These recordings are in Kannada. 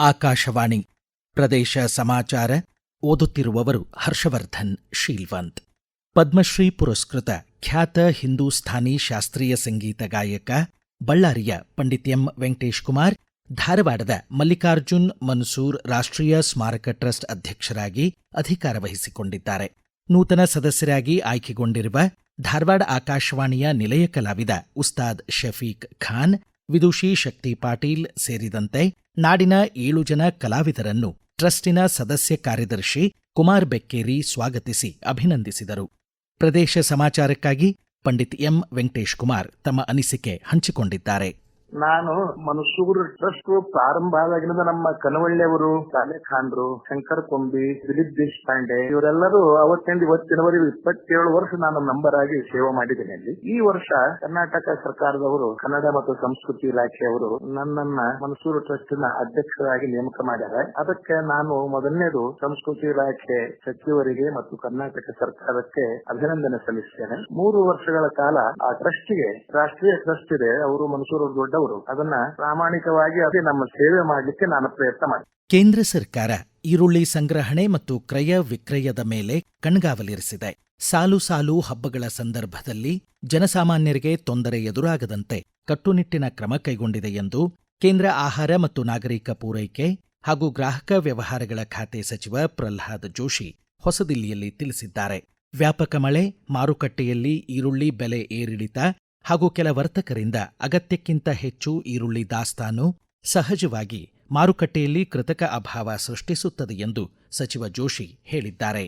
ಆಕಾಶವಾಣಿ. ಪ್ರದೇಶ ಸಮಾಚಾರ ಓದುತ್ತಿರುವವರು ಹರ್ಷವರ್ಧನ್, ಶೀಲ್ವಂತ್. ಪದ್ಮಶ್ರೀ ಪುರಸ್ಕೃತ ಖ್ಯಾತ ಹಿಂದೂಸ್ಥಾನಿ ಶಾಸ್ತ್ರೀಯ ಸಂಗೀತ ಗಾಯಕ ಬಳ್ಳಾರಿಯ ಪಂಡಿತ್ ಎಂ. ವೆಂಕಟೇಶ್ ಕುಮಾರ್, ಧಾರವಾಡದ ಮಲ್ಲಿಕಾರ್ಜುನ್ ಮನ್ಸೂರ್ ರಾಷ್ಟ್ರೀಯ ಸ್ಮಾರಕ ಟ್ರಸ್ಟ್ ಅಧ್ಯಕ್ಷರಾಗಿ ಅಧಿಕಾರ ವಹಿಸಿಕೊಂಡಿದ್ದಾರೆ. ನೂತನ ಸದಸ್ಯರಾಗಿ ಆಯ್ಕೆಗೊಂಡಿರುವ ಧಾರವಾಡ ಆಕಾಶವಾಣಿಯ ನಿಲಯ ಕಲಾವಿದ ಉಸ್ತಾದ್ ಶಫೀಕ್ ಖಾನ್, ವಿದುಷಿ ಶಕ್ತಿ ಪಾಟೀಲ್ ಸೇರಿದಂತೆ ನಾಡಿನ ಏಳು ಜನ ಕಲಾವಿದರನ್ನು ಟ್ರಸ್ಟಿನ ಸದಸ್ಯ ಕಾರ್ಯದರ್ಶಿ ಕುಮಾರ್ ಬೆಕ್ಕೇರಿ ಸ್ವಾಗತಿಸಿ ಅಭಿನಂದಿಸಿದರು. ಪ್ರದೇಶ ಸಮಾಚಾರಕ್ಕಾಗಿ ಪಂಡಿತ್ ಎಂ. ವೆಂಕಟೇಶ್ ಕುಮಾರ್ ತಮ್ಮ ಅನಿಸಿಕೆ ಹಂಚಿಕೊಂಡಿದ್ದಾರೆ. ನಾನು ಮನಸೂರು ಟ್ರಸ್ಟ್ ಪ್ರಾರಂಭ ಆದಾಗಿನಿಂದ ನಮ್ಮ ಕನವಳ್ಳಿಯವರು ಖಾನ್ರು ಶಂಕರ್ ಕೊಂಬಿ, ದಿಲೀಪ್ ದೇಶಪಾಂಡೆ, ಇವರೆಲ್ಲರೂ ಅವತ್ತಿಂದ ಇವತ್ತಿನವರೆಗೂ ಇಪ್ಪತ್ತೇಳು ವರ್ಷ ನಾನು ನಂಬರ್ ಆಗಿ ಸೇವೆ ಮಾಡಿದ್ದೇನೆ ಅಲ್ಲಿ ಈ ವರ್ಷ ಕರ್ನಾಟಕ ಸರ್ಕಾರದವರು, ಕನ್ನಡ ಮತ್ತು ಸಂಸ್ಕೃತಿ ಇಲಾಖೆಯವರು ನನ್ನನ್ನ ಮನಸೂರು ಟ್ರಸ್ಟ್ನ ಅಧ್ಯಕ್ಷರಾಗಿ ನೇಮಕ ಮಾಡ್ಯಾರ. ಅದಕ್ಕೆ ನಾನು ಮೊದಲನೇದು ಸಂಸ್ಕೃತಿ ಇಲಾಖೆ ಸಚಿವರಿಗೆ ಮತ್ತು ಕರ್ನಾಟಕ ಸರ್ಕಾರಕ್ಕೆ ಅಭಿನಂದನೆ ಸಲ್ಲಿಸುತ್ತೇನೆ ಮೂರು ವರ್ಷಗಳ ಕಾಲ ಆ ಟ್ರಸ್ಟ್ಗೆ, ರಾಷ್ಟ್ರೀಯ ಟ್ರಸ್ಟ್ ಇದೆ. ಅವರು ಮನಸೂರು ದೊಡ್ಡವರು ಅದನ್ನ ಪ್ರಾಮಾಣಿಕವಾಗಿ ಅದೇ ನಮ್ಮ ಸೇವೆ ಮಾಡಲಿಕ್ಕೆ ನಾನು ಪ್ರಯತ್ನ ಮಾಡಿ ಕೇಂದ್ರ ಸರ್ಕಾರ ಈರುಳ್ಳಿ ಸಂಗ್ರಹಣೆ ಮತ್ತು ಕ್ರಯ ವಿಕ್ರಯದ ಮೇಲೆ ಕಣ್ಗಾವಲಿರಿಸಿದೆ. ಸಾಲು ಸಾಲು ಹಬ್ಬಗಳ ಸಂದರ್ಭದಲ್ಲಿ ಜನಸಾಮಾನ್ಯರಿಗೆ ತೊಂದರೆ ಎದುರಾಗದಂತೆ ಕಟ್ಟುನಿಟ್ಟಿನ ಕ್ರಮ ಕೈಗೊಂಡಿದೆ ಎಂದು ಕೇಂದ್ರ ಆಹಾರ ಮತ್ತು ನಾಗರಿಕ ಪೂರೈಕೆ ಹಾಗೂ ಗ್ರಾಹಕ ವ್ಯವಹಾರಗಳ ಖಾತೆ ಸಚಿವ ಪ್ರಹ್ಲಾದ್ ಜೋಶಿ ಹೊಸದಿಲ್ಲಿಯಲ್ಲಿ ತಿಳಿಸಿದ್ದಾರೆ. ವ್ಯಾಪಕ ಮಳೆ, ಮಾರುಕಟ್ಟೆಯಲ್ಲಿ ಈರುಳ್ಳಿ ಬೆಲೆ ಏರಿಳಿತ ಹಾಗೂ ಕೆಲ ವರ್ತಕರಿಂದ ಅಗತ್ಯಕ್ಕಿಂತ ಹೆಚ್ಚು ಈರುಳ್ಳಿ ದಾಸ್ತಾನು ಸಹಜವಾಗಿ ಮಾರುಕಟ್ಟೆಯಲ್ಲಿ ಕೃತಕ ಅಭಾವ ಸೃಷ್ಟಿಸುತ್ತದೆ ಎಂದು ಸಚಿವ ಜೋಶಿ ಹೇಳಿದ್ದಾರೆ.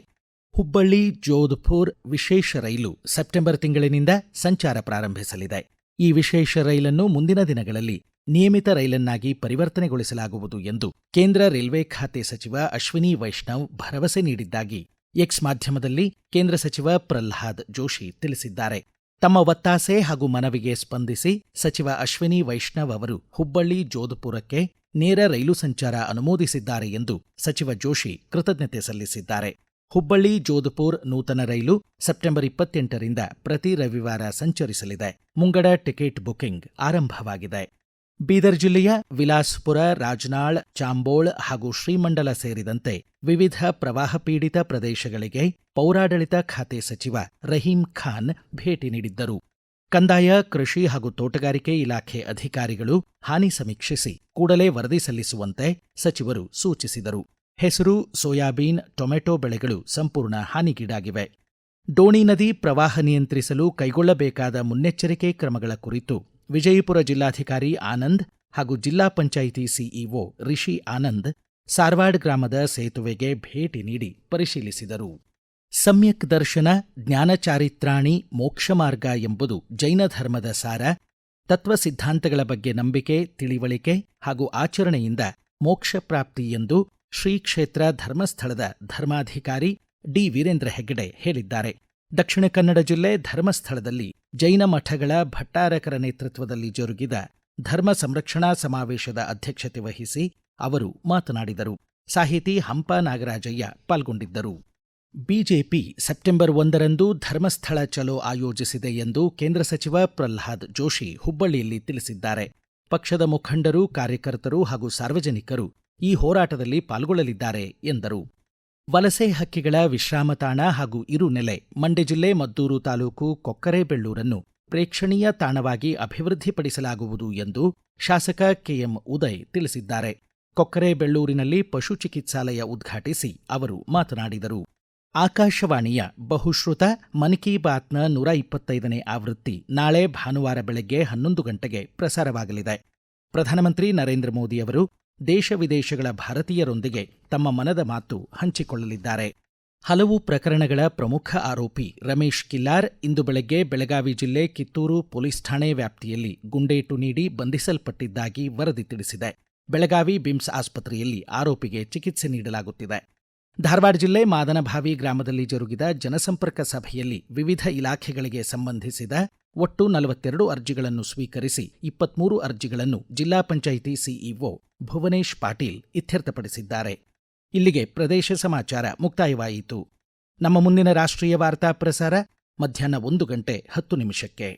ಹುಬ್ಬಳ್ಳಿ, ಜೋಧ್ಪುರ್ ವಿಶೇಷ ರೈಲು ಸೆಪ್ಟೆಂಬರ್ ತಿಂಗಳಿನಿಂದ ಸಂಚಾರ ಪ್ರಾರಂಭಿಸಲಿದೆ. ಈ ವಿಶೇಷ ರೈಲನ್ನು ಮುಂದಿನ ದಿನಗಳಲ್ಲಿ ನಿಯಮಿತ ರೈಲನ್ನಾಗಿ ಪರಿವರ್ತನೆಗೊಳಿಸಲಾಗುವುದು ಎಂದು ಕೇಂದ್ರ ರೈಲ್ವೆ ಖಾತೆ ಸಚಿವ ಅಶ್ವಿನಿ ವೈಷ್ಣವ್ ಭರವಸೆ ನೀಡಿದ್ದಾಗಿ ಎಕ್ಸ್ ಮಾಧ್ಯಮದಲ್ಲಿ ಕೇಂದ್ರ ಸಚಿವ ಪ್ರಹ್ಲಾದ್ ಜೋಶಿ ತಿಳಿಸಿದ್ದಾರೆ. ತಮ್ಮ ಒತ್ತಾಸೆ ಹಾಗೂ ಮನವಿಗೆ ಸ್ಪಂದಿಸಿ ಸಚಿವ ಅಶ್ವಿನಿ ವೈಷ್ಣವ್ ಅವರು ಹುಬ್ಬಳ್ಳಿ, ಜೋಧಪುರಕ್ಕೆ ನೇರ ರೈಲು ಸಂಚಾರ ಅನುಮೋದಿಸಿದ್ದಾರೆ ಎಂದು ಸಚಿವ ಜೋಶಿ ಕೃತಜ್ಞತೆ ಸಲ್ಲಿಸಿದ್ದಾರೆ. ಹುಬ್ಬಳ್ಳಿ, ಜೋಧಪುರ್ ನೂತನ ರೈಲು ಸೆಪ್ಟೆಂಬರ್ ಇಪ್ಪತ್ತೆಂಟರಿಂದ ಪ್ರತಿ ರವಿವಾರ ಸಂಚರಿಸಲಿದೆ. ಮುಂಗಡ ಟಿಕೆಟ್ ಬುಕಿಂಗ್ ಆರಂಭವಾಗಿದೆ. ಬೀದರ್ ಜಿಲ್ಲೆಯ ವಿಲಾಸ್ಪುರ, ರಾಜ್ನಾಳ್, ಚಾಂಬೋಳ್ ಹಾಗೂ ಶ್ರೀಮಂಡಲ ಸೇರಿದಂತೆ ವಿವಿಧ ಪ್ರವಾಹ ಪೀಡಿತ ಪ್ರದೇಶಗಳಿಗೆ ಪೌರಾಡಳಿತ ಖಾತೆ ಸಚಿವ ರಹೀಂ ಖಾನ್ ಭೇಟಿ ನೀಡಿದ್ದರು. ಕಂದಾಯ, ಕೃಷಿ ಹಾಗೂ ತೋಟಗಾರಿಕೆ ಇಲಾಖೆ ಅಧಿಕಾರಿಗಳು ಹಾನಿ ಸಮೀಕ್ಷಿಸಿ ಕೂಡಲೇ ವರದಿ ಸಲ್ಲಿಸುವಂತೆ ಸಚಿವರು ಸೂಚಿಸಿದರು. ಹೆಸರು, ಸೋಯಾಬೀನ್, ಟೊಮೆಟೊ ಬೆಳೆಗಳು ಸಂಪೂರ್ಣ ಹಾನಿಗೀಡಾಗಿವೆ. ಡೋಣಿ ನದಿ ಪ್ರವಾಹ ನಿಯಂತ್ರಿಸಲು ಕೈಗೊಳ್ಳಬೇಕಾದ ಮುನ್ನೆಚ್ಚರಿಕೆ ಕ್ರಮಗಳ ಕುರಿತು ವಿಜಯಪುರ ಜಿಲ್ಲಾಧಿಕಾರಿ ಆನಂದ್ ಹಾಗೂ ಜಿಲ್ಲಾ ಪಂಚಾಯಿತಿ ಸಿಇಒ ರಿಷಿ ಆನಂದ್ ಸಾರ್ವಾಡ್ ಗ್ರಾಮದ ಸೇತುವೆಗೆ ಭೇಟಿ ನೀಡಿ ಪರಿಶೀಲಿಸಿದರು. ಸಮ್ಯಕ್ ದರ್ಶನ ಜ್ಞಾನಚಾರಿತ್ರಾಣಿ ಮೋಕ್ಷಮಾರ್ಗ ಎಂಬುದು ಜೈನ ಧರ್ಮದ ಸಾರ, ತತ್ವ ಸಿದ್ಧಾಂತಗಳ ಬಗ್ಗೆ ನಂಬಿಕೆ, ತಿಳಿವಳಿಕೆ ಹಾಗೂ ಆಚರಣೆಯಿಂದ ಮೋಕ್ಷ ಪ್ರಾಪ್ತಿ ಎಂದು ಶ್ರೀ ಕ್ಷೇತ್ರ ಧರ್ಮಸ್ಥಳದ ಧರ್ಮಾಧಿಕಾರಿ ಡಿ. ವೀರೇಂದ್ರ ಹೆಗ್ಗಡೆ ಹೇಳಿದ್ದಾರೆ. ದಕ್ಷಿಣ ಕನ್ನಡ ಜಿಲ್ಲೆ ಧರ್ಮಸ್ಥಳದಲ್ಲಿ ಜೈನ ಮಠಗಳ ಭಟ್ಟಾರಕರ ನೇತೃತ್ವದಲ್ಲಿ ಜರುಗಿದ ಧರ್ಮ ಸಂರಕ್ಷಣಾ ಸಮಾವೇಶದ ಅಧ್ಯಕ್ಷತೆ ವಹಿಸಿ ಅವರು ಮಾತನಾಡಿದರು. ಸಾಹಿತಿ ಹಂಪ ನಾಗರಾಜಯ್ಯ ಪಾಲ್ಗೊಂಡಿದ್ದರು. ಬಿಜೆಪಿ ಸೆಪ್ಟೆಂಬರ್ ಒಂದರಂದು ಧರ್ಮಸ್ಥಳ ಚಲೋ ಆಯೋಜಿಸಿದೆ ಎಂದು ಕೇಂದ್ರ ಸಚಿವ ಪ್ರಹ್ಲಾದ್ ಜೋಶಿ ಹುಬ್ಬಳ್ಳಿಯಲ್ಲಿ ತಿಳಿಸಿದ್ದಾರೆ. ಪಕ್ಷದ ಮುಖಂಡರು, ಕಾರ್ಯಕರ್ತರು ಹಾಗೂ ಸಾರ್ವಜನಿಕರು ಈ ಹೋರಾಟದಲ್ಲಿ ಪಾಲ್ಗೊಳ್ಳಲಿದ್ದಾರೆ ಎಂದರು. ವಲಸೆ ಹಕ್ಕಿಗಳ ವಿಶ್ರಾಮ ತಾಣ ಹಾಗೂ ಇರುನೆಲೆ ಮಂಡ್ಯ ಜಿಲ್ಲೆ ಮದ್ದೂರು ತಾಲೂಕು ಕೊಕ್ಕರೆಬೆಳ್ಳೂರನ್ನು ಪ್ರೇಕ್ಷಣೀಯ ತಾಣವಾಗಿ ಅಭಿವೃದ್ಧಿಪಡಿಸಲಾಗುವುದು ಎಂದು ಶಾಸಕ ಕೆಎಂ ಉದಯ್ ತಿಳಿಸಿದ್ದಾರೆ. ಕೊಕ್ಕರೆಬೆಳ್ಳೂರಿನಲ್ಲಿ ಪಶು ಚಿಕಿತ್ಸಾಲಯ ಉದ್ಘಾಟಿಸಿ ಅವರು ಮಾತನಾಡಿದರು. ಆಕಾಶವಾಣಿಯ ಬಹುಶ್ರುತ ಮನ್ ಕಿ ಬಾತ್ನ ನೂರ ಇಪ್ಪತ್ತೈದನೇ ಆವೃತ್ತಿ ನಾಳೆ ಭಾನುವಾರ ಬೆಳಗ್ಗೆ ಹನ್ನೊಂದು ಗಂಟೆಗೆ ಪ್ರಸಾರವಾಗಲಿದೆ. ಪ್ರಧಾನಮಂತ್ರಿ ನರೇಂದ್ರ ಮೋದಿಯವರು ದೇಶ ವಿದೇಶಗಳ ಭಾರತೀಯರೊಂದಿಗೆ ತಮ್ಮ ಮನದ ಮಾತು ಹಂಚಿಕೊಳ್ಳಲಿದ್ದಾರೆ. ಹಲವು ಪ್ರಕರಣಗಳ ಪ್ರಮುಖ ಆರೋಪಿ ರಮೇಶ್ ಕಿಲ್ಲಾರ್ ಇಂದು ಬೆಳಗ್ಗೆ ಬೆಳಗಾವಿ ಜಿಲ್ಲೆ ಕಿತ್ತೂರು ಪೊಲೀಸ್ ಠಾಣೆ ವ್ಯಾಪ್ತಿಯಲ್ಲಿ ಗುಂಡೇಟು ನೀಡಿ ಬಂಧಿಸಲ್ಪಟ್ಟಿದ್ದಾಗಿ ವರದಿ ತಿಳಿಸಿದೆ. ಬೆಳಗಾವಿ ಬಿಮ್ಸ್ ಆಸ್ಪತ್ರೆಯಲ್ಲಿ ಆರೋಪಿಗೆ ಚಿಕಿತ್ಸೆ ನೀಡಲಾಗುತ್ತಿದೆ. ಧಾರವಾಡ ಜಿಲ್ಲೆ ಮಾದನಭಾವಿ ಗ್ರಾಮದಲ್ಲಿ ಜರುಗಿದ ಜನಸಂಪರ್ಕ ಸಭೆಯಲ್ಲಿ ವಿವಿಧ ಇಲಾಖೆಗಳಿಗೆ ಸಂಬಂಧಿಸಿದ ಒಟ್ಟು ನಲವತ್ತೆರಡು ಅರ್ಜಿಗಳನ್ನು ಸ್ವೀಕರಿಸಿ ಇಪ್ಪತ್ಮೂರು ಅರ್ಜಿಗಳನ್ನು ಜಿಲ್ಲಾ ಪಂಚಾಯಿತಿ ಸಿಇಒ ಭುವನೇಶ್ ಪಾಟೀಲ್ ಇತ್ಯರ್ಥಪಡಿಸಿದ್ದಾರೆ. ಇಲ್ಲಿಗೆ ಪ್ರದೇಶ ಸಮಾಚಾರ ಮುಕ್ತಾಯವಾಯಿತು. ನಮ್ಮ ಮುಂದಿನ ರಾಷ್ಟ್ರೀಯ ವಾರ್ತಾ ಪ್ರಸಾರ ಮಧ್ಯಾಹ್ನ ಒಂದು ಗಂಟೆ ಹತ್ತು ನಿಮಿಷಕ್ಕೆ.